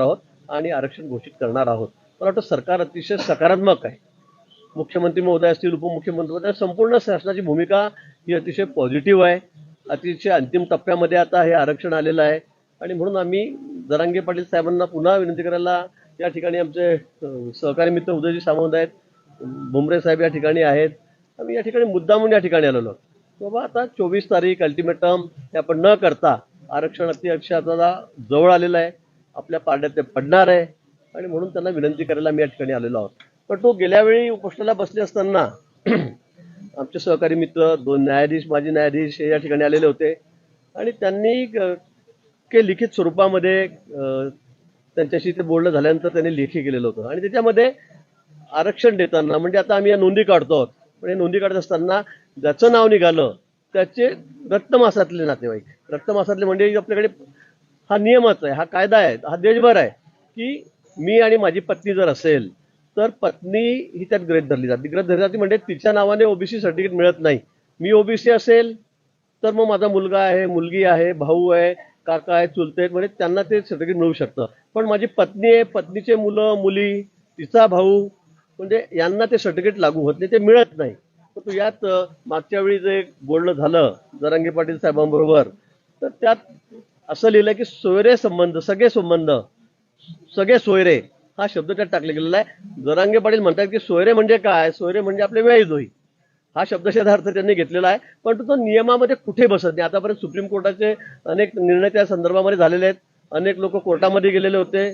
आहोत आणि आरक्षण घोषित करणार आहोत. मला वाटतं सरकार अतिशय सकारात्मक आहे. मुख्यमंत्री महोदय असतील उपमुख्यमंत्री महोदय संपूर्ण शासनाची भूमिका ही अतिशय पॉझिटिव्ह आहे. अतिशय अंतिम टप्प्यामध्ये आता हे आरक्षण आलेलं आहे. आणि म्हणून आम्ही जरांगे पाटील साहेबांना पुन्हा विनंती करायला या ठिकाणी आमचे सहकारी मित्र उदयजी सामंत आहेत भुमरे साहेब या ठिकाणी आहेत. आम्ही या ठिकाणी मुद्दामून या ठिकाणी आलेलो बाबा आता चोवीस तारीख अल्टिमेटम हे आपण न करता आरक्षण अतिशय आता जवळ आलेलं आहे. आपल्या पारड्यात ते पडणार आहे. आणि म्हणून त्यांना विनंती करायला मी या ठिकाणी आलेलो आहोत. पण तो गेल्या वेळी उपोषणाला बसले असताना आमचे सहकारी मित्र दोन न्यायाधीश माजी न्यायाधीश हे या ठिकाणी आलेले होते. आणि त्यांनी के लिखित स्वरूपामध्ये त्यांच्याशी ते बोलणं झाल्यानंतर त्यांनी लेखी केलेलं होतं. आणि त्याच्यामध्ये आरक्षण देताना म्हणजे आता आम्ही या नोंदी काढतो आहोत. पण हे नोंदी काढत असताना ज्याचं नाव निघालं त्याचे रक्तमासातले नातेवाईक. रक्तमासातले म्हणजे आपल्याकडे हा नियमच आहे हा कायदा आहे हा देशभर आहे की मी आणि माझी पत्नी जर असेल तर पत्नी ही त्यात गृहीत धरली जाते. गृहीत धरली जाते म्हणजे तिच्या नावाने ओबीसी सर्टिफिकेट मिळत नाही. मी ओबीसी असेल तर मग माझा मुलगा आहे मुलगी आहे भाऊ आहे काका आहे चुलते आहेत म्हणजे त्यांना ते सर्टिफिकेट मिळू शकतं. पण माझी पत्नी आहे पत्नीचे मुलं मुली तिचा भाऊ म्हणजे यांना ते सर्टिफिकेट लागू होत नाही ते मिळत नाही. परंतु यात मागच्या वेळी जे बोलणं झालं जरांगे पाटील साहेबांबरोबर तर त्यात असं लिहिलं की सोयरे संबंध सगळे संबंध सगळे सोयरे हा शब्द त्यात टाकला गेलेला आहे. जरांगे पाटील म्हणतात की सोयरे म्हणजे काय? सोयरे म्हणजे आपले व्यायदोही हा शब्दशः अर्थ त्यांनी घेतलेला आहे पण तो नियमामध्ये कुठे बसत नाही. आतापर्यंत सुप्रीम कोर्टाचे अनेक निर्णय त्या संदर्भामध्ये झालेले आहेत. अनेक लोक कोर्टामध्ये गेलेले होते.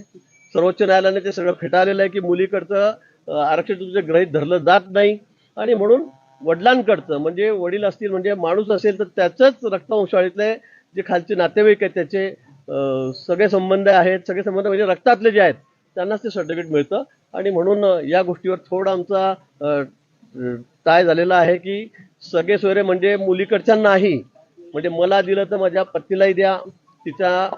सर्वोच्च न्यायालयाने ते सगळं फेटाळलेलं आहे की मुलीकडचं आरक्षण तुझं ग्रहित धरलं जात नाही. आणि म्हणून वडिलांकडचं म्हणजे वडील असतील म्हणजे माणूस असेल तर त्याचंच रक्तवंशाळीतले जे खालचे नातेवाईक आहेत त्याचे सगळे संबंध आहेत सगळे संबंध म्हणजे रक्तातले जे आहेत त्यांनाच ते सर्टिफिकेट मिळतं. आणि म्हणून या गोष्टीवर थोडा आमचा टाय झालेला आहे की सगळे सोयरे म्हणजे मुलीकडच्या नाही म्हणजे मला दिलं तर माझ्या पत्नीलाही द्या तिच्या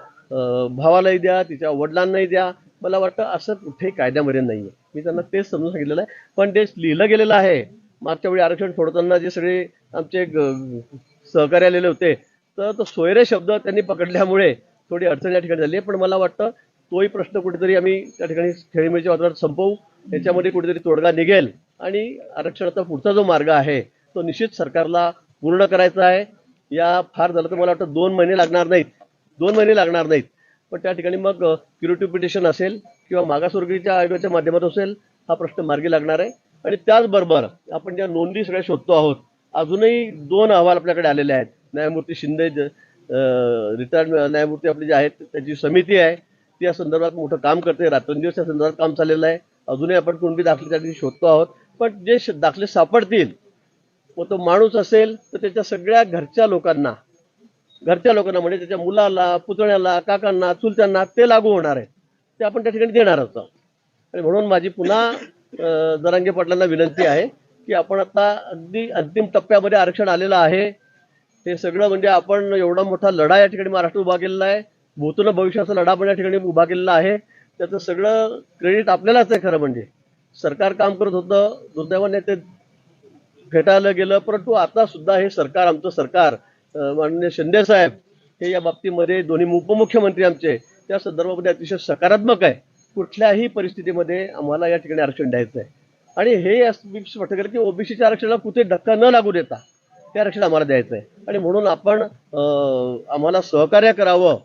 भावालाही द्या तिच्या वडिलांनाही द्या. मला वाटतं असं कुठे कायद्यामध्ये नाही आहे मी त्यांना तेच समजून सांगितलेलं आहे. पण ते लिहिलं गेलेलं आहे मागच्या वेळी आरक्षण सोडताना जे सगळे आमचे ग- सहकारी आलेले होते तर तो सोयरे शब्द त्यांनी पकडल्यामुळे थोडी अडचण या ठिकाणी झाली आहे. पण मला वाटतं तोही प्रश्न कुठेतरी आम्ही त्या ठिकाणी खेळीमेळीच्या वातावरणात संपवू. त्याच्यामध्ये कुठेतरी तोडगा निघेल आणि आरक्षणाचा पुढचा जो मार्ग आहे तो निश्चित सरकारला पूर्ण करायचा आहे. या फार झालं तर मला वाटतं दोन महिने लागणार नाहीत. दोन महिने लागणार नाहीत. पण त्या ठिकाणी मग क्युरेटिव्ह पिटिशन असेल किंवा मागासवर्गीच्या आयोगाच्या माध्यमातून असेल हा प्रश्न मार्गी लागणार आहे. आणि त्याचबरोबर आपण ज्या नोंदी सगळ्या शोधतो आहोत अजूनही दोन अहवाल आपल्याकडे आलेले आहेत. न्यायमूर्ती शिंदे रिटायर्ड न्यायमूर्ती आपले जे आहेत त्याची समिती आहे. ती या संदर्भात मोठं काम करते. रात्रंदिवस या संदर्भात काम चाललेलं आहे. अजूनही आपण कुणबी दाखले त्या ठिकाणी शोधतो आहोत. पण जे दाखले सापडतील व तो माणूस असेल तर त्याच्या सगळ्या घरच्या लोकांना घरच्या लोकांना म्हणजे त्याच्या मुलाला पुतण्याला काकांना चुलत्यांना ते लागू होणार आहे ते आपण त्या ठिकाणी देणार आहोत. आणि म्हणून माझी पुन्हा अं, जरांगे पाटलांना विनंती आहे की आपण आता अगदी अंतिम टप्प्यामध्ये आरक्षण आलेलं आहे. हे सगळं म्हणजे आपण एवढा मोठा लढा या ठिकाणी महाराष्ट्र उभा केलेला आहे. भूतून भविष्याचा लढा पण या ठिकाणी उभा केलेला आहे. त्याचं सगळं क्रेडिट आपल्यालाच आहे खरं म्हणजे. सरकार काम करत होतं दुर्दैवाने ते फेटाळलं गेलं परंतु आता सुद्धा हे सरकार आमचं सरकार माननीय शिंदे साहेब हे या बाबतीमध्ये दोन्ही उपमुख्यमंत्री आमचे त्या संदर्भामध्ये अतिशय सकारात्मक आहे. कुठल्याही परिस्थितीमध्ये आम्हाला या ठिकाणी आरक्षण द्यायचं आहे आणि हे वाटतं गेलं की ओबीसीच्या आरक्षणाला कुठे धक्का न लागू देता ते आरक्षण आम्हाला द्यायचं आहे आणि म्हणून आपण आम्हाला सहकार्य करावं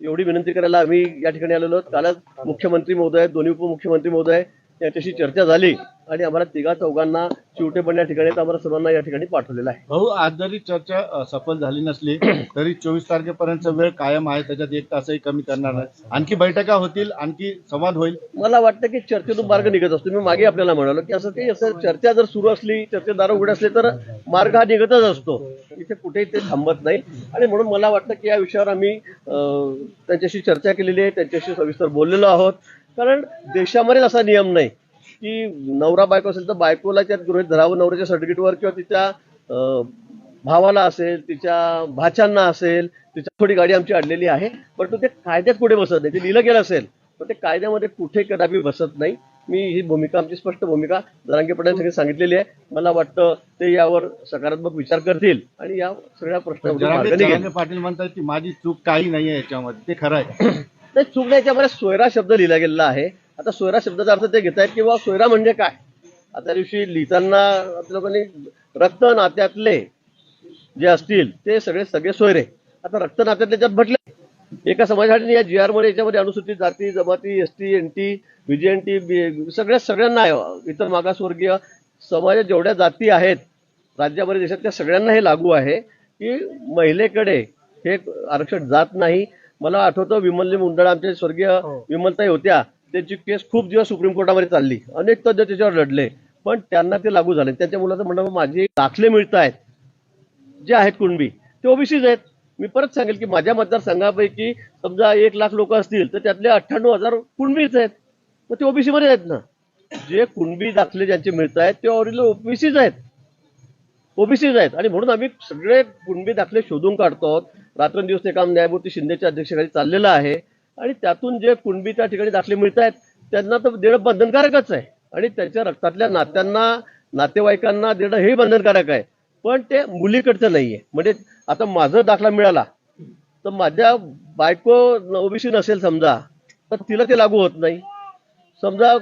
एवढी विनंती करायला आम्ही या ठिकाणी आलेलो आहोत. कालच मुख्यमंत्री महोदय दोन्ही उपमुख्यमंत्री महोदय यांच्याशी चर्चा झाली आणि आम्हाला तिघा चौघांना चिवटे पण या ठिकाणी. आम्हाला सर्वांना या ठिकाणी पाठवलेलं आहे. भाऊ आज जरी चर्चा सफल झाली नसली तरी चोवीस तारखेपर्यंत वेळ कायम आहे त्याच्यात एक तासही कमी करणार नाही. आणखी बैठका होतील आणखी संवाद होईल. मला वाटतं की चर्चेतून मार्ग निघत असतो. मी मागे आपल्याला म्हणालो की असं काही असं चर्चा जर सुरू असली चर्चेदार उघडे असले तर मार्ग हा निघतच असतो. इथे कुठेही ते थांबत नाही. आणि म्हणून मला वाटतं की या विषयावर आम्ही त्यांच्याशी चर्चा केलेली आहे त्यांच्याशी सविस्तर बोललेलो आहोत. कारण देशामध्येच असा नियम नाही की नवरा बायको असेल तर बायकोला त्यात गृहित धरावं नवऱ्याच्या सर्टिफिकेटवर किंवा तिच्या भावाला असेल तिच्या भाच्यांना असेल तिच्या थोडी गाडी आमची अडलेली आहे परंतु ते कायद्यात कुठे बसत नाही. ते लिहिलं गेलं असेल पण ते कायद्यामध्ये कुठे कदापि बसत नाही. मी ही भूमिका आमची स्पष्ट भूमिका जरांगे पटेल सांगितलेली आहे. मला वाटतं ते यावर सकारात्मक विचार करतील आणि या सगळ्या प्रश्नावर पाटील म्हणतात की माझी चूक काही नाहीये याच्यामध्ये. ते खरं आहे. ते चुकण्याच्या नाही सोयरा शब्द लिहिला गेलेला आहे. आता सोयरा शब्दाचा अर्थ ते घेत आहेत की बाबा सोयरा म्हणजे काय? आता दिवशी लिहिताना आपल्या लोकांनी रक्त नात्यातले जे असतील ते सगळे सगळे सोयरे. आता रक्त नात्यातले ज्यात म्हटले एका समाजासाठी या जी आरमध्ये याच्यामध्ये अनुसूचित जाती जमाती S T N T VJN T सगळ्या सगळ्यांना आहे. इतर मागासवर्गीय समाजात जेवढ्या जाती आहेत राज्यामध्ये देशात त्या सगळ्यांना हे लागू आहे की महिलेकडे हे आरक्षण जात नाही. मला आठवतं विमलने मुंडळ आमचे स्वर्गीय विमलताई होत्या. त्यांची केस खूप दिवस सुप्रीम कोर्टामध्ये चालली. अनेक तज्ञ त्याच्यावर लढले पण त्यांना ते लागू झाले. त्यांच्या मुलाचं म्हणणं माझे दाखले मिळत आहेत. जे आहेत कुणबी. ते ओबीसीच आहेत. मी परत सांगेल की माझ्या मतदारसंघापैकी समजा एक लाख लोक असतील तर त्यातले अठ्ठ्याण्णव हजार कुणबीच आहेत. मग ते ओबीसी मध्ये आहेत ना. जे कुणबी दाखले ज्यांचे मिळत आहेत ते ओरिजिनल ओबीसीच आहेत. ओबीसीज आहेत. आणि म्हणून आम्ही सगळे कुणबी दाखले शोधून काढतो आहोत. रात्रंदिवस ते काम न्यायमूर्ती शिंदेच्या अध्यक्षतेखाली चाललेलं आहे. आणि त्यातून जे कुणबी त्या ठिकाणी दाखले मिळत आहेत त्यांना तर देणं बंधनकारकच आहे. आणि त्यांच्या रक्तातल्या नात्यांना नातेवाईकांना देणं हे बंधनकारक आहे. पण ते मुलीकडचं नाहीये. म्हणजे आता माझा दाखला मिळाला तर माझ्या बायको ओबीसी नसेल समजा तर तिला ते लागू होत नाही. समजा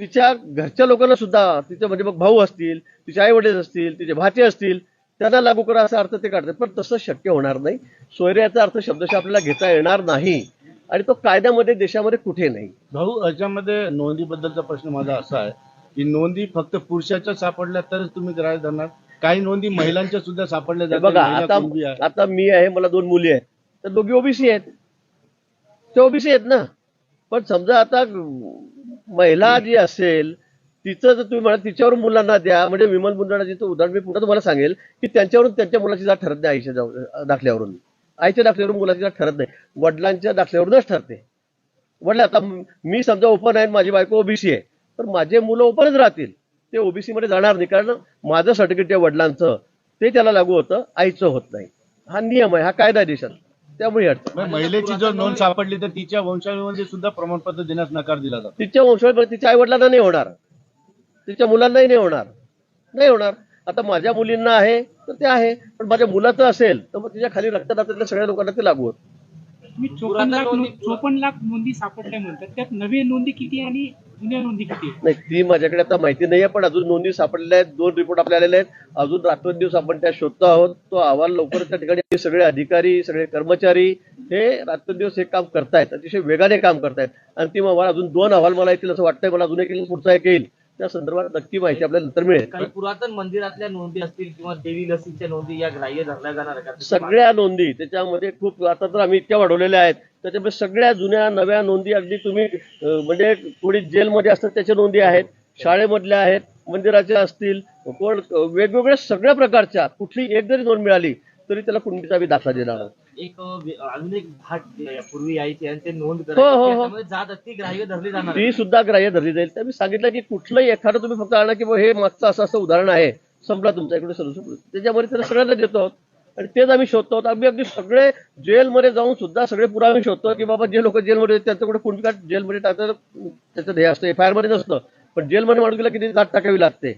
तिच्या घरच्या लोकांना सुद्धा तिचे म्हणजे मग भाऊ असतील तिचे आई वडील असतील तिचे भाचे असतील त्यांना लागू करा असा अर्थ ते काढतात. पण तसं शक्य होणार नाही. सोयऱ्याचा अर्थ शब्दशः आपल्याला घेता येणार नाही. आणि तो कायद्यामध्ये देशामध्ये कुठे नाही. भाऊ याच्यामध्ये नोंदीबद्दलचा प्रश्न माझा असा आहे की नोंदी फक्त पुरुषाच्या सापडल्या तरच तुम्ही ग्राह्य धरणार? काही नोंदी महिलांच्या सुद्धा सापडल्या जातात. बघा आता. आता मी आहे मला दोन मुली आहेत. तर दोघी ओबीसी आहेत. ते ओबीसी आहेत ना? पण समजा आता महिला जी असेल तिचं जर तुम्ही म्हणा तिच्यावर मुलांना द्या म्हणजे विमल मुंदडाचं उदाहरण मी पुन्हा तुम्हाला सांगेल की त्यांच्यावरून त्यांच्या मुलाची जात ठरत नाही आईच्या जाऊ- दाखल्यावरून. आईच्या दाखल्यावरून मुलाची जात ठरत नाही. वडिलांच्या दाखल्यावरूनच ठरते. वडील आता मी समजा ओपन आहे माझी बायको ओबीसी आहे तर माझे मुलं ओपनच राहतील. ते ओबीसी मध्ये जाणार नाही कारण माझं सर्टिफिकेट आहे वडिलांचं. ते त्याला लागू होतं आईचं होत नाही. हा नियम आहे हा कायदा आहे देशात. त्यामुळे अडचण. महिलेची जर नोंद सापडली तर तिच्या वंशावळीमध्ये सुद्धा प्रमाणपत्र देण्यास नकार दिला जातो. तिच्या वंशवाळ तिच्या आई वडिलांना नाही होणार. तिच्या मुलांनाही नाही होणार. नाही होणार. आता माझ्या मुलींना आहे तर ते आहे. पण माझ्या मुलाचं असेल तर मग तिच्या खाली रक्तदात्यातल्या सगळ्या लोकांना ते लागू होत. लाख चोपन्न लाख नोंदी सापडल्या म्हणतात. त्यात नवीन नोंदी किती आणि जुन्या नोंदी किती आहेत? नाही ती माझ्याकडे आता माहिती नाही आहे पण अजून नोंदी सापडलेल्या आहेत. दोन रिपोर्ट आपल्या आलेले आहेत. अजून रात्रंदिवस आपण त्या शोधतो आहोत. तो अहवाल लवकर त्या ठिकाणी सगळे अधिकारी सगळे कर्मचारी हे रात्रंदिवस हे काम करतायत. अतिशय वेगाने काम करतायत. अंतिम अहवाल अजून दोन अहवाल मला येतील असं वाटतंय. मला अजून एक येईल, पुढचा एक येईल. त्या संदर्भात नक्की माहिती आपल्याला नंतर मिळेल. काही पुरातन मंदिरातल्या नोंदी असतील किंवा देवी लसीच्या नोंदी या ग्राह्य धरल्या जाणार का? सगळ्या नोंदी त्याच्यामध्ये खूप आता तर आम्ही इतक्या वाढवलेल्या आहेत. त्याच्यामध्ये सगळ्या जुन्या नव्या नोंदी अगदी तुम्ही अं, म्हणजे कोणी जेलमध्ये असतात त्याच्या नोंदी आहेत शाळेमधल्या आहेत मंदिराच्या असतील कोण वेगवेगळ्या सगळ्या प्रकारच्या कुठली एक जरी नोंद मिळाली तरी त्याला कुणबीचा आम्ही दाखला देणार आहोत. एक अजून एक भाग पूर्वी यायची आणि ते नोंद हो, हो, हो. जात असती ग्राह्य धरली जाणार ती सुद्धा ग्राह्य धरली जाईल. तर मी सांगितलं की कुठलंही एखादं तुम्ही फक्त आणा की बुवा हे मागचं असं असं उदाहरण आहे. संपला तुमचा इकडे त्याच्यामध्ये त्याला सगळ्यांना देतो आहोत. आणि तेच आम्ही शोधतो आहोत. आम्ही अगदी सगळे जेलमध्ये जाऊन सुद्धा सगळे पुरावे शोधतो की बाबा जे लोक जेलमध्ये आहेत, त्यांच्याकडे कुणबी कार्ड जेलमध्ये टाकतात त्याचं हे असतं. एफ आयमध्ये नसतं. पण जेलमध्ये माणूस गेला किती गाठ टाकावी लागते.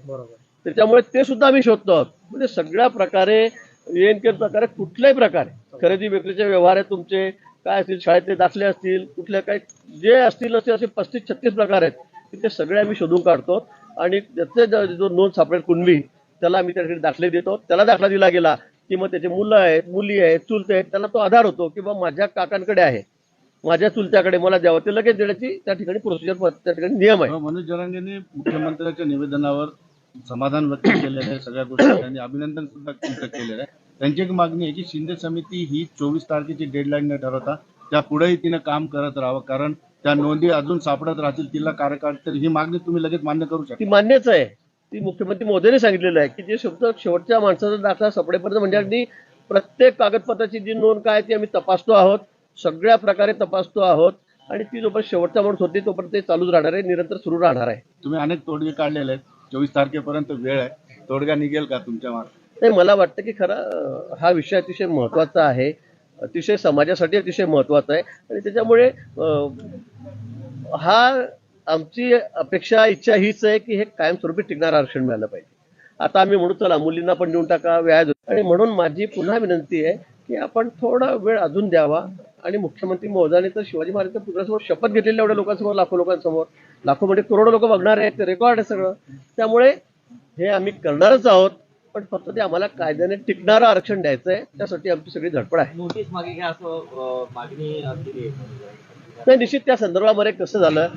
त्याच्यामुळे ते सुद्धा आम्ही शोधतो आहोत. म्हणजे सगळ्या प्रकारे एन के प्रकारे कुठल्याही प्रकारे. खरेदी विक्रीचे व्यवहार आहेत तुमचे काय असतील शाळेतले दाखले असतील कुठल्या काय जे असतील असे असे पस्तीस छत्तीस प्रकार आहेत ते सगळे आम्ही शोधून काढतो. आणि त्याचे जो नोंद सापडेल कुणबी त्याला आम्ही त्या ठिकाणी दाखले देतो. त्याला दाखला दिला गेला की मग त्याचे मुलं आहेत मुली आहेत चुलते आहेत त्याला तो आधार होतो की बा माझ्या काकांकडे आहे. माझ्या चुलत्याकडे मला द्यावं ते लगेच देण्याची त्या ठिकाणी प्रोसिजर त्या ठिकाणी नियम आहे. हो, मनोज जरांगेने मुख्यमंत्र्यांच्या निवेदनावर समाधान व्यक्त केलेलं आहे सगळ्या गोष्टी त्यांनी अभिनंदन सुद्धा व्यक्त केलेलं आहे. त्यांची एक मागणी आहे की शिंदे समिती ही चोवीस तारखेची डेडलाईन न ठरवता त्या पुढेही तिनं काम करत राहावं. कारण त्या नोंदी अजून सापडत राहतील तिला कार्यकाळ तर ही मागणी तुम्ही लगेच मान्य करू शकता. ती मान्यच आहे. ती मुख्यमंत्री मोदींनी सांगितलेलं आहे की जे शब्द शेवटच्या माणसाचा दाखला सापडेपर्यंत म्हणजे अगदी प्रत्येक कागदपत्राची जी नोंद काय ती आम्ही तपासतो आहोत सगळ्या प्रकारे तपासतो आहोत. आणि ती जोपर्यंत शेवटचा माणूस होती तोपर्यंत ते चालूच राहणार आहे निरंतर सुरू राहणार आहे. तुम्ही अनेक तोडगे काढलेले आहेत. चोवीस तारखेपर्यंत वेळ आहे. तोडगा निघेल का तुमच्या मार्फत? नाही मला वाटतं की खरा हा विषय अतिशय महत्त्वाचा आहे. अतिशय समाजासाठी अतिशय महत्त्वाचा आहे. आणि त्याच्यामुळे हा आमची अपेक्षा इच्छा हीच आहे की हे कायमस्वरूपी टिकणार आरक्षण मिळालं पाहिजे. आता आम्ही म्हणू चला मुलींना पण देऊन टाका व्याज. आणि म्हणून माझी पुन्हा विनंती आहे की आपण थोडा वेळ अजून द्यावा. आणि मुख्यमंत्री महोदयाने तर शिवाजी महाराजांच्या पुतळ्यासमोर शपथ घेतलेल्या एवढ्या लोकांसमोर लाखो लोकांसमोर. लाखो म्हणजे करोडो लोक बघणार आहेत ते रेकॉर्ड आहे सगळं. त्यामुळे हे आम्ही करणारच आहोत पण फक्त ते आम्हाला कायद्याने टिकणारं आरक्षण द्यायचं आहे त्यासाठी आमची सगळी धडपड आहे. नोटीस मागे घ्या असं मागणी नाही निश्चित त्या संदर्भामध्ये कसं झालं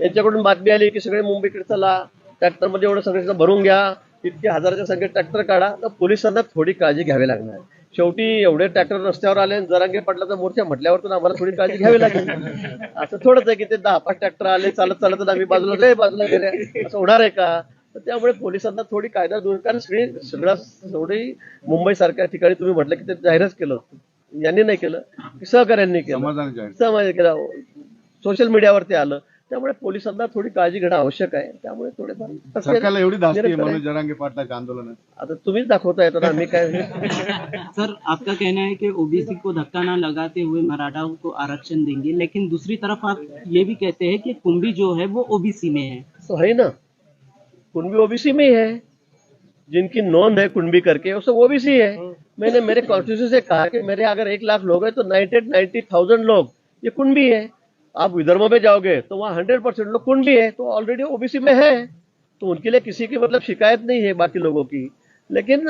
यांच्याकडून बातमी आली की सगळे मुंबईकडे चला ट्रॅक्टरमध्ये एवढं सगळं भरून घ्या इतके हजाराच्या संख्येत ट्रॅक्टर काढा तर पोलिसांना थोडी काळजी घ्यावी लागणार. शेवटी एवढे ट्रॅक्टर रस्त्यावर आले आणि जरांगे पाटलाचा मोर्चा म्हटल्यावर तर आम्हाला थोडी काळजी घ्यावी लागेल. असं थोडंच आहे की ते दहा पाच ट्रॅक्टर आले चालत चालत आम्ही बाजूला रे बाजूला गेले असं होणार आहे का? तर त्यामुळे पोलिसांना थोडी कायदा दूर कारण सगळी सगळ्या एवढी मुंबई सारख्या ठिकाणी तुम्ही म्हटलं की ते जाहीरच केलं. यांनी नाही केलं. की सहकार्यांनी केलं. समाज केला. सोशल मीडियावरती आलं. त्यामुळे पोलिसांना थोडी काळजी घेणं आवश्यक आहे. त्यामुळे थोडेफार एवढी जरांगे पाटलाच्या आंदोलनात आता तुम्हीच दाखवता येतं ना आम्ही काय सर आपका कहना है कि ओबीसी को धक्का ना लगाते हुए मराठाओं को आरक्षण देंगे लेकिन दूसरी तरफ़ आप ये भी कहते हैं कि कुंभी जो है वो ओबीसी में है। तो है ना। कुणबी ओबीसी में ही है। जिनकी नोंद है कुणबी करके वो सब ओबीसी है। मैंने मेरे कॉन्स्टिट्यूशन से कहा कि मेरे अगर एक लाख लोग हैं तो नाइन्टी नाइन्टी थाउज़ेंड लोग ये कुणबी है। आप विदर्भ में जाओगे तो वहाँ हंड्रेड परसेंट लोग कुणबी है तो ऑलरेडी ओबीसी में है। तो उनके लिए किसी की मतलब शिकायत नहीं है बाकी लोगों की। लेकिन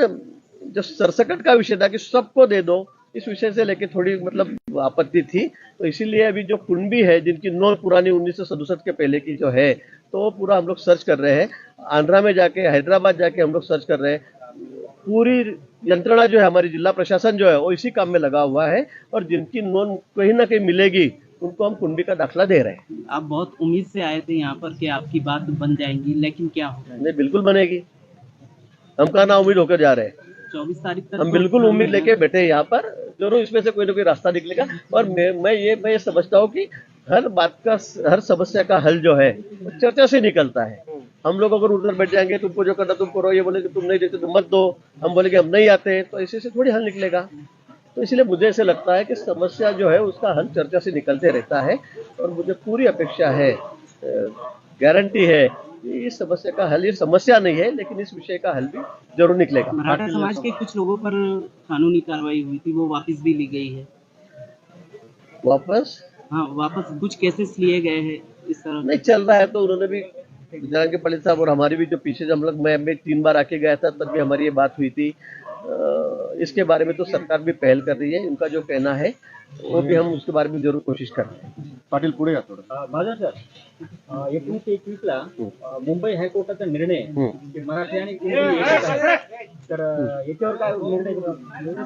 जो सरसकट का विषय था कि सबको दे दो, इस विषय से लेके थोड़ी मतलब आपत्ति थी तो इसीलिए अभी जो कुंबी है, जिनकी नोट पुरानी उन्नीस के पहले की जो है तो वो पूरा हम लोग सर्च कर रहे हैं। आंध्रा में जाके, हैदराबाद जाके हम लोग सर्च कर रहे हैं। पूरी यंत्रणा जो है, हमारी जिला प्रशासन जो है, वो इसी काम में लगा हुआ है। और जिनकी नोन कहीं ना कहीं मिलेगी उनको हम कुंबी का दाखला दे रहे हैं। आप बहुत उम्मीद से आए थे यहाँ पर कि आपकी बात बन जाएँगी लेकिन क्या हो रहा नहीं बिल्कुल बनेगी। हम कहा ना उम्मीद होकर जा रहे हैं। चौबीस तारीख तक हम तो- बिल्कुल उम्मीद लेके बैठे हैं यहाँ पर। ज़रूर इसमें से कोई ना कोई रास्ता निकलेगा। और मैं मैं ये मैं ये समझता हूँ कि हर बात का हर समस्या का हल जो है चर्चा से निकलता है। हम लोग अगर उधर बैठ जाएँगे तुमको जो करना तुम करो ये बोले कि तुम नहीं देते तुम मत दो। हम बोले कि हम नहीं आते तो ऐसे से थोड़ी हल निकलेगा। तो इसलिए मुझे ऐसे लगता है कि समस्या जो है उसका हल चर्चा से निकलते रहता है और मुझे पूरी अपेक्षा है गारंटी है कि इस समस्या का हल ये समस्या नहीं है लेकिन इस विषय का हल भी ज़रूर निकलेगा। मराठा समाज के कुछ लोगों पर कानूनी कार्रवाई हुई थी वो वापस भी ली गई है। वापस? हाँ वापस कुछ केसेस लिए गए हैं इस तरह नहीं चल रहा है तो उन्होंने भी के पंडित साहब और हमारी भी जो पीछे हम लोग मैं मैं तीन बार आके गया था तब भी हमारी ये बात हुई थी। इसके बारे में तो सरकार भी पहल कर रही है उनका जो कहना है वो भी हम उसके बारे में जरूर कोशिश कर रहे हैं। पाटील पुढे या थोडं? माझा सर एकोणीसशे एकवीसला अ, मुंबई हायकोर्टाचा निर्णय की मराठी आणि कुणबी एकच आहे. तर याच्यावर काय निर्णय?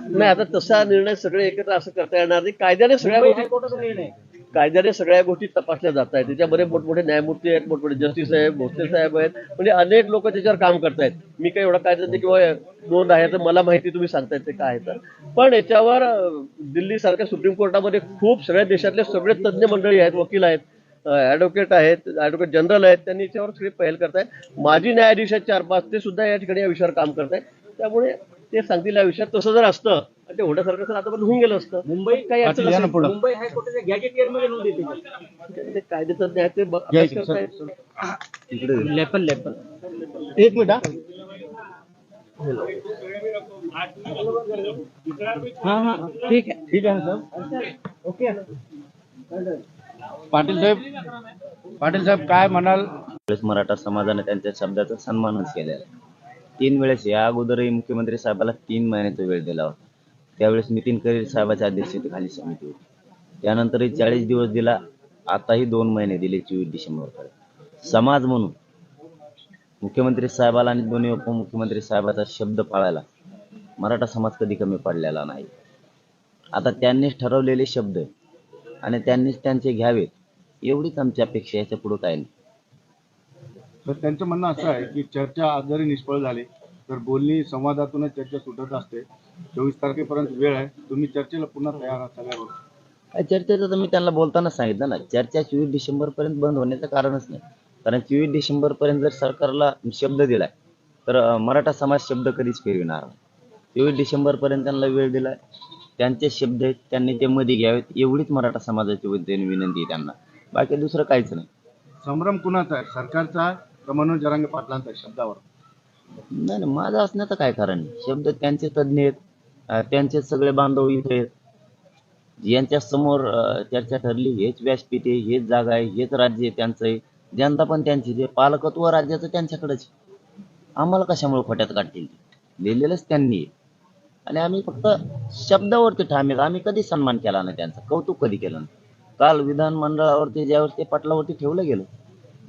नाही आता तसा निर्णय सगळे एकत्र असं करता येणार नाही. कायद्याने सगळ्या गोष्टी हायकोर्टाचा निर्णय. कायद्याने सगळ्या गोष्टी तपासल्या जात आहेत. त्याच्यामध्ये मोठमोठे न्यायमूर्ती आहेत मोठमोठे जस्टिस आहेत भोसले साहेब आहेत. म्हणजे अनेक लोक त्याच्यावर काम करतायत. मी काही एवढा कायदा किंवा नोंद आहे तर मला माहिती तुम्ही सांगतायत ते काय आहे तर. पण याच्यावर दिल्ली सारख्या सुप्रीम कोर्टामध्ये खूप सगळ्या देशातले सगळे तज्ज्ञ मंडळी आहेत वकील आहेत ऍडव्होकेट आहेत ऍडव्होकेट जनरल आहेत त्यांनी याच्यावर सगळी पहल करतायत. माजी न्यायाधीश आहेत चार पाच ते सुद्धा या ठिकाणी या विषयावर काम करतायत. त्यामुळे ते सांगतील या विषयात तसं जर असतं ते होण्यासारखं सर आतापर्यंत होऊन गेलं असतं. मुंबई काही अडचण या ना असेल- पुढं. मुंबई हायकोर्टाच्या गॅजेटियरमध्ये नोंद येते. ते ते ब- अभ्यास इकडे, सर. करतायत. Lapel lapel. एक मिनिट हा. हाँ हाँ. ठीक है ठीक आहे ना सर? ओके. पाटील साहेब पाटील साहेब काय म्हणाल? वेळेस मराठा समाजाने त्यांच्या शब्दाचा सन्मानच केलेला आहे. तीन वेळेस या अगोदरही मुख्यमंत्री साहेबाला तीन महिन्याचा वेळ दिला होता. त्यावेळेस नितीन करीर साहेबाच्या अध्यक्षतेखाली समिती होती. त्यानंतरही चाळीस दिवस दिला आताही दोन महिने दिले चोवीस डिसेंबरपर्यंत. समाज म्हणून मुख्यमंत्री साहेबाला आणि दोन्ही उपमुख्यमंत्री साहेबाचा शब्द पाळायला मराठा समाज कधी कमी पडलेला नाही. आता त्यांनीच ठरवलेले शब्द आणि त्यांनीच त्यांचे घ्यावेत एवढीच आमची अपेक्षा याच्यापुढे काय नाही. तर त्यांचं म्हणणं असं आहे की चर्चा आज जरी निष्फळ झाली तर बोलणी संवादातूनच चर्चा सुटत असते. चोवीस तारखेपर्यंत वेळ आहे. तुम्ही चर्चेला पुन्हा तयार सगळ्यावर चर्चेचं तर मी त्यांना बोलताना सांगितलं ना चर्चा चोवीस डिसेंबर पर्यंत बंद होण्याचं कारणच नाही. कारण चोवीस डिसेंबर पर्यंत जर सरकारला शब्द दिलाय तर मराठा समाज शब्द कधीच फिरविणार चोवीस डिसेंबर पर्यंत त्यांना वेळ दिलाय. त्यांचे शब्द आहेत त्यांनी ते मध्ये घ्यावेत. एवढीच मराठा समाजाची वतीने विनंती आहे त्यांना. बाकी दुसरं काहीच नाही. संभ्रम कुणाचा आहे? सरकारचा का मनोज जरांगे पाटलांचा शब्दावर? नाही नाही माझं असण्याचं काय कारण शब्द त्यांचे तज्ज्ञ आहेत त्यांचे सगळे बांधव इथे आहेत. यांच्या समोर चर्चा ठरली हेच व्यासपीठ आहे हेच जागा आहे हेच राज्य आहे त्यांचं आहे. जनता पण त्यांची जे पालकत्व राज्याचं त्यांच्याकडेच आम्हाला कशामुळे खोट्यात काढतील लिहिलेलंच त्यांनी आणि आम्ही फक्त शब्दावरती ठाम आहेत. आम्ही कधी सन्मान केला नाही त्यांचा? कौतुक कधी केलं नाही? काल विधानमंडळावरती ज्यावेळेस ते पटलावरती ठेवलं गेलं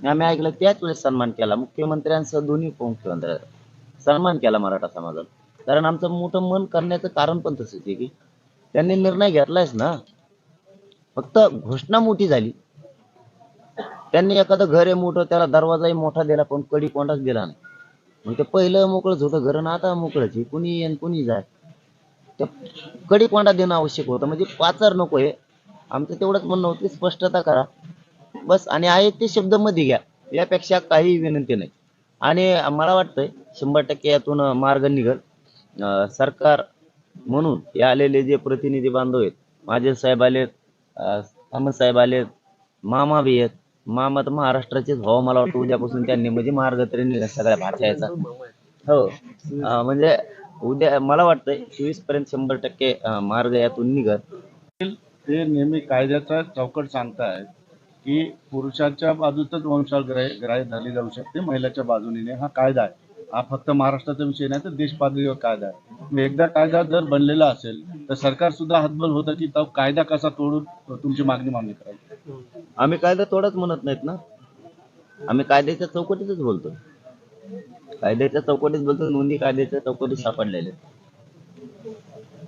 आम्ही ऐकलं त्याच वेळेस सन्मान केला. मुख्यमंत्र्यांसह दोन्ही उपमुख्यमंत्री सन्मान केला मराठा समाजाला. कारण आमचं मोठं मन करण्याचं कारण पण तसंच आहे की त्यांनी निर्णय घेतलायच ना. फक्त घोषणा मोठी झाली. त्यांनी एखादं घर आहे मोठं त्याला दरवाजाही मोठा दिला पण कडी कोणाच दिला नाही. मग ते पहिलं मोकळंच होतं घर ना आता मोकळंच आहे. कुणी येईन कुणी जाय तर कडी कोंडा देणं आवश्यक होतं. म्हणजे पाचार नको आहे आमचं तेवढंच म्हणणं होतं की स्पष्टता करा. बस आणि आहे ते शब्दमध्ये घ्या. यापेक्षा काही विनंती नाही. आणि मला वाटतंय शंभर टक्के यातून मार्ग निघल. सरकार म्हणून हे आलेले जे प्रतिनिधी बांधव आहेत माझे साहेब आलेत अहमद साहेब आलेत मामा बी आहेत. मामा तर महाराष्ट्राचेच भाव मला वाटतं उद्यापासून त्यांनी म्हणजे मार्ग तरी निघा सगळ्या भाषाचा. हो. म्हणजे उद्या मला वाटतंय चोवीसपर्यंत शंभर टक्के मार्ग यातून निघल. ते नेहमी कायद्याचा चौकट सांगतायत. की पुरुषाच्या बाजूतच वंशाल ग्राह्य ग्राह्य धरली जाऊ शकते. महिलाच्या बाजूने हा कायदा आहे. हा फक्त महाराष्ट्राचा विषय नाही तर देश पातळीवर कायदा आहे. एकदा कायदा जर बनलेला असेल तर सरकार सुद्धा हतबल होतं की तो कायदा कसा तोडून तुमची मागणी मान्य करायची आम्ही कायदा तोडच म्हणत नाहीत ना. आम्ही कायद्याच्या चौकटीतच बोलतो. कायद्याच्या चौकटीत बोलतो नोंदी कायद्याच्या चौकटीत सापडलेले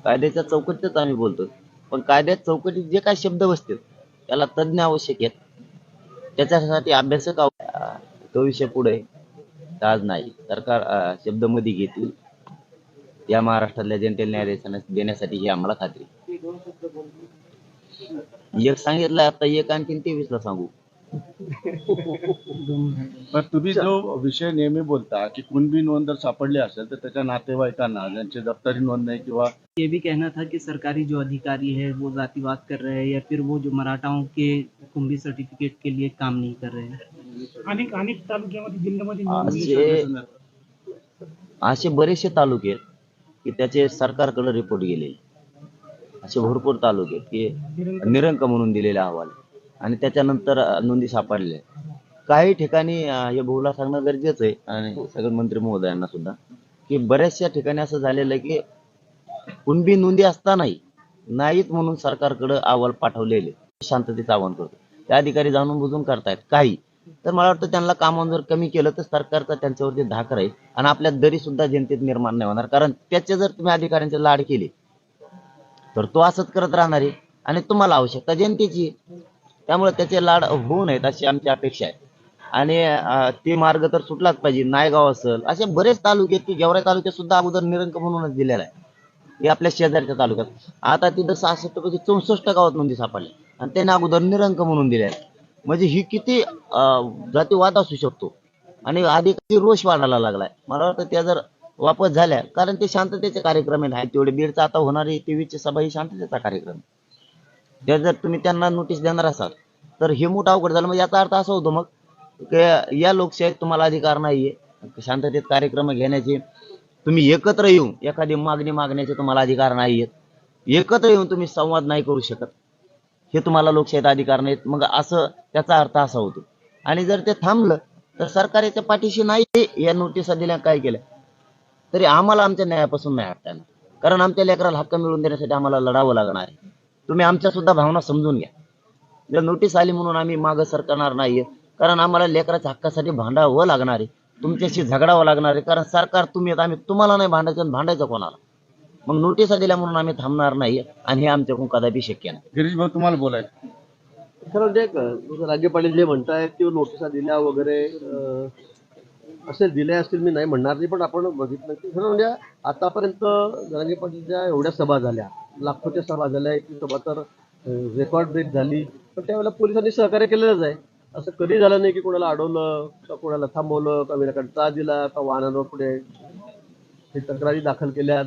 कायद्याच्या चौकटीतच आम्ही बोलतो. पण कायद्यात चौकटीत जे काय शब्द बसतील त्याला तज्ज्ञ आवश्यक आहेत. त्याच्यासाठी अभ्यासक तो विषय पुढे आज नाही. सरकार शब्दमध्ये घेतील. या महाराष्ट्रातल्या जनतेला न्याय देण्यासाठी- देण्यासाठी ही आम्हाला खात्री. एक सांगितलं आता एक आणखीन तेवीसला सांगू. पण तुम्ही जो विषय नेहमी बोलता की कुणबी नोंद जर सापडली असेल तर त्याच्या नातेवाईकांना ज्यांची दप्तरी नोंद नाही किंवा ये भी कहना था कि सरकारी जो अधिकारी है वो जातिवाद कर रहे हैं या फिर वो जो मराठाओं के कुंभी सर्टिफिकेट के लिए काम नहीं कर रहे हैं। अनेक अनेक तालुक्यामध्ये जिल्ह्यामध्ये असे असे बरेचसे तालुके आहेत की त्याचे सरकारकडे रिपोर्ट गेलेले. असे भरपूर तालुके आहेत की निरंक म्हणून दिलेले अहवाल. आणि त्याच्यानंतर नोंदी सापडल्या. काही ठिकाणी हे बहुला सांगणं गरजेचं आहे आणि सगळे मंत्री महोदयांना सुद्धा की बऱ्याचशा ठिकाणी असं झालेलं आहे की कुणबी नोंदी असतानाही नाहीत म्हणून सरकारकडे अहवाल पाठवलेले. शांततेचं आवाहन करतो. त्या अधिकारी जाणून बुजून करतायत काही. तर मला वाटतं त्यांना कामावर जर कमी केलं तर सरकारचा त्यांच्यावरती धाक राहील आणि आपल्या दरी सुद्धा जनतेत निर्माण नाही होणार. कारण त्याचे जर तुम्ही अधिकाऱ्यांचे लाड केले तर तो असंच करत राहणार आहे आणि तुम्हाला आवश्यकता जनतेची. त्यामुळे त्याचे लाड होऊ नयेत अशी आमची अपेक्षा आहे. आणि ते मार्ग तर सुटलाच पाहिजे नायगाव असेल असे बरेच तालुके की गेवराई तालुक्यात सुद्धा अगोदर निरंक म्हणूनच दिलेला आहे. हे आपल्या शेजारच्या तालुक्यात. आता तिथं सहासष्ट पैकी चौसष्ट गावात नोंदी सापडले आणि त्यांना अगोदर निरंक म्हणून दिले आहे म्हणजे ही किती जातीवाद असू शकतो. आणि आधी किती रोष वाढायला लागलाय. मला वाटतं त्या जर वापस झाल्या कारण ते शांततेचे कार्यक्रम आहेत. तेवढे बीडचा आता होणारी तेवीसची सभा ही शांततेचा कार्यक्रम आहे. जर तुम्ही त्यांना नोटीस देणार असाल तर हे मोठं अवघड झालं. म्हणजे याचा अर्थ असा होतो मग या लोकशाहीत तुम्हाला अधिकार नाहीये. शांततेत कार्यक्रम घेण्याचे तुम्ही एकत्र येऊन एखादी मागणी मागण्याचे तुम्हाला अधिकार नाहीयेत. एकत्र येऊन तुम्ही संवाद नाही करू शकत. हे तुम्हाला लोकशाहीत अधिकार नाहीत मग असं त्याचा अर्थ असा होतो. आणि जर ते थांबलं तर सरकार याच्या पाठीशी नाही या नोटिसा दिल्या काय केल्या? तरी आम्हाला आमच्या न्यायापासून नाही. हटताना कारण आमच्या लेकराला हक्क मिळवून देण्यासाठी आम्हाला लढावं लागणार आहे. तुम्ही आमच्या सुद्धा भावना समजून घ्या. जर नोटीस आली म्हणून आम्ही मागं सरकणार नाहीये कारण आम्हाला लेकराच्या हक्कासाठी भांडावं लागणार आहे. तुमच्याशी झगडावं लागणार आहे कारण सरकार तुम्ही आम्ही तुम्हाला नाही भांडायचं भांडायचं कोणाला? मग नोटिसा दिल्या म्हणून आम्ही थांबणार नाही आणि हे आमच्याकडून कदापि शक्य नाही. गिरीश भाऊ तुम्हाला बोलायचं खरं म्हणजे क- रागे पाटील जे म्हणतायत किंवा नोटिसा दिल्या वगैरे अं, असेल असतील मी नाही म्हणणार नाही पण आपण बघितलं की खरं म्हणजे आतापर्यंत जरांगे पाटीलच्या एवढ्या सभा झाल्या. लाखोच्या सभा झाल्या ती सभा तर रेकॉर्ड ब्रेक झाली. पण त्यावेळेला पोलिसांनी सहकार्य केलेलंच आहे. असं कधी झालं नाही की कोणाला अडवलं का कोणाला थांबवलं का विनाकारण त्रास दिला का वाहनांवर पुढे तक्रारी दाखल केल्या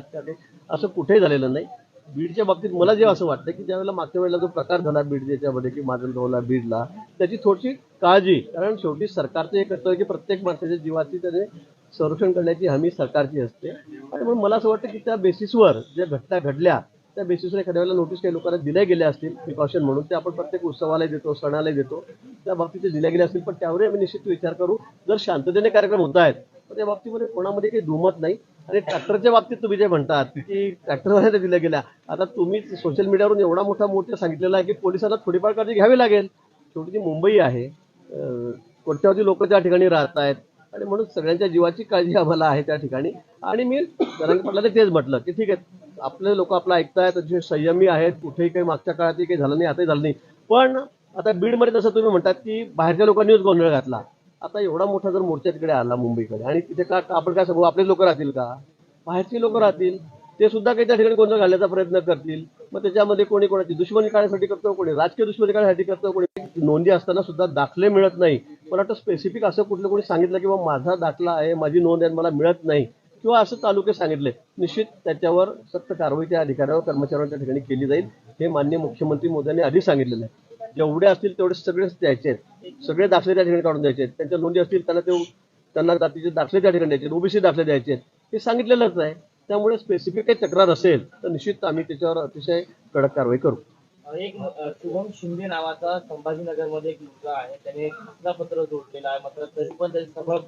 असं कुठेही झालेलं नाही. बीडच्या बाबतीत मला जे असं वाटतं की ज्यावेळेला मागच्या वेळेला जो प्रकार झाला बीड याच्यामध्ये की माजलगावला बीडला त्याची थोडीशी काळजी कारण शेवटी सरकारचं एक कर्तव्य की प्रत्येक माणसाच्या जीवाची त्याने संरक्षण करण्याची हमी सरकारची असते. आणि म्हणून मला असं वाटतं की त्या बेसिसवर ज्या घटना घडल्या त्या बेसिसवर एखाद्या वेळेला नोटीस काही लोकांना दिल्या गेल्या असतील प्रिकॉशन म्हणून ते आपण प्रत्येक उत्सवाला देतो सणाला देतो. त्या बाबतीत ते दिल्या गेल्या असतील पण त्यावरही आम्ही निश्चित विचार करू जर शांततेने कार्यक्रम होत आहेत तर त्या बाबतीमध्ये कोणामध्ये काही दुमत नाही. आणि ट्रॅक्टरच्या बाबतीत तुम्ही जे म्हणतात की ट्रॅक्टरवाल्या दिल्या गेल्या. आता तुम्ही सोशल मीडियावरून एवढा मोठा मोठा सांगितलेला आहे की पोलिसांना थोडीफार काळजी घ्यावी लागेल. शेवटी ती मुंबई आहे कोट्यावधी लोक त्या ठिकाणी राहत आहेत. आणि म्हणून सगळ्यांच्या जीवाची काळजी आम्हाला आहे त्या ठिकाणी. आणि मी जरांगे पाटलाने तेच म्हटलं की ठीक आहे आपले लोक आपलं ऐकतायत जे संयमी आहेत कुठेही काही मागच्या काळातही काही झालं नाही आताही झालं नाही. पण आता बीडमध्ये जसं तुम्ही म्हणतात की बाहेरच्या लोकांनीच गोंधळ घातला. आता एवढा मोठा जर मोर्चा तिकडे आला मुंबईकडे आणि तिथे का आपण काय सांगू आपले लोक राहतील का? बाहेरची लोक राहतील. ते सुद्धा काही त्या ठिकाणी गोंधळ घालण्याचा प्रयत्न करतील. मग त्याच्यामध्ये कोणी कोणाची दुश्मनी काढण्यासाठी करतो कोणी राजकीय दुश्मनी काढण्यासाठी करतो कोणी नोंदी असताना सुद्धा दाखले मिळत नाही. मला वाटतं स्पेसिफिक असं कुठलं कोणी सांगितलं की बा माझा दाखला आहे माझी नोंद आहे आणि मला मिळत नाही. किंवा असं तालुके सांगितले निश्चित त्याच्यावर सक्त कारवाई त्या अधिकाऱ्यावर कर्मचाऱ्यांच्या ठिकाणी केली जाईल हे मान्य मुख्यमंत्री मोदयांनी आधी सांगितलेलं आहे. जेवढे असतील तेवढे सगळेच द्यायचे आहेत. सगळे दाखले त्या ठिकाणी काढून द्यायचे आहेत. त्यांच्या नोंदी असतील त्यांना ते त्यांना जातीचे दाखले त्या ठिकाणी द्यायचे ओबीसी दाखले द्यायचे आहेत. हे सांगितलेलंच आहे. त्यामुळे स्पेसिफिक काही तक्रार असेल तर निश्चित आम्ही त्याच्यावर अतिशय कडक कारवाई करू. एक शुभम शिंदे नावाचा संभाजीनगरमध्ये एक मुलगा आहे. त्याने पत्र जोडलेला आहे. मात्र तरी पण त्याचे सगळं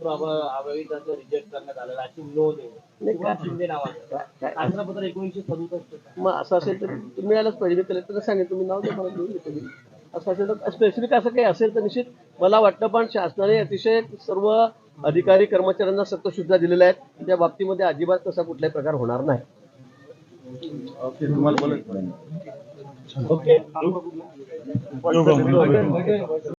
त्याचं रिजेक्ट करण्यात आलेलं आहे. अशी नोंद आहे शुभम शिंदे नावाचं. पत्र एकोणीसशे सदुसष्ट मग असं असेल तर तुम्ही मिळायलाच पाहिजे कलेक्टरला सांगेन तुम्ही नाव मला घेऊन येतो मी असं असेल तर स्पेसिफिक असं काही असेल तर निश्चित मला वाटतं पण शासनाने अतिशय सर्व अधिकारी कर्मचाऱ्यांना सक्त सूचना दिलेल्या आहेत त्या बाबतीमध्ये अजिबात तसा कुठलाही प्रकार होणार नाही. ओके तुम्हाला बोलायचं ओके